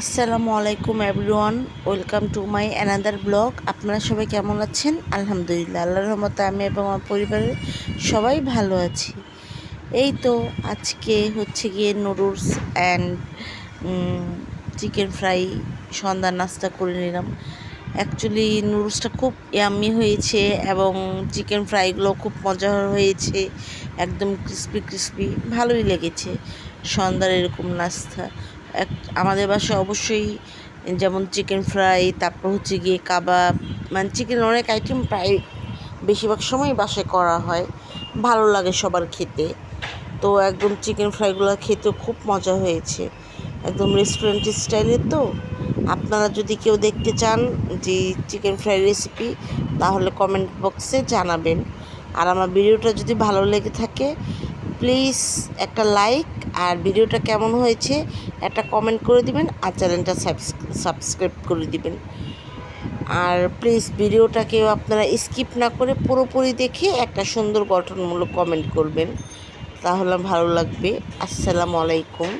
আসসালামু আলাইকুম everyone, welcome to my another blog. আপনারা সবাই কেমন আছেন? আলহামদুলিল্লাহ, আল্লাহর রহমতে আমি এবং আমার পরিবারের সবাই ভালো আছি। এই তো আজকে হচ্ছে গিয়ে নুডলস অ্যান্ড চিকেন ফ্রাই সন্ধ্যা নাস্তা করে নিলাম। অ্যাকচুয়ালি নুডলসটা খুব ইয়াম্মি হয়েছে এবং চিকেন ফ্রাইগুলো খুব মজার হয়েছে, একদম ক্রিস্পি ক্রিস্পি ভালোই লেগেছে সন্ধ্যার এরকম নাস্তা। এক, আমাদের বাসায় অবশ্যই যেমন চিকেন ফ্রাই তারপর হচ্ছে গিয়ে কাবাব মানে চিকেনের অনেক আইটেম প্রায় বেশিরভাগ সময় বাসায় করা হয়। ভালো লাগে সবার খেতে। তো একদম চিকেন ফ্রাইগুলো খেতে খুব মজা হয়েছে। একদম রেস্টুরেন্ট স্টাইলের তো। আপনারা যদি কেউ দেখতে চান যে চিকেন ফ্রাই রেসিপি তাহলে কমেন্ট বক্সে জানাবেন। আর আমার ভিডিওটা যদি ভালো লেগে থাকে প্লিজ একটা লাইক আর ভিডিওটা কেমন হয়েছে একটা কমেন্ট করে দিবেন আর চ্যানেলটা সাবস্ক্রাইব করে দিবেন। আর প্লিজ ভিডিওটাকেও আপনারা স্কিপ না করে পুরোপুরি দেখে একটা সুন্দর গঠনমূলক কমেন্ট করবেন। তাহলে ভালো লাগবে। আসসালামু আলাইকুম।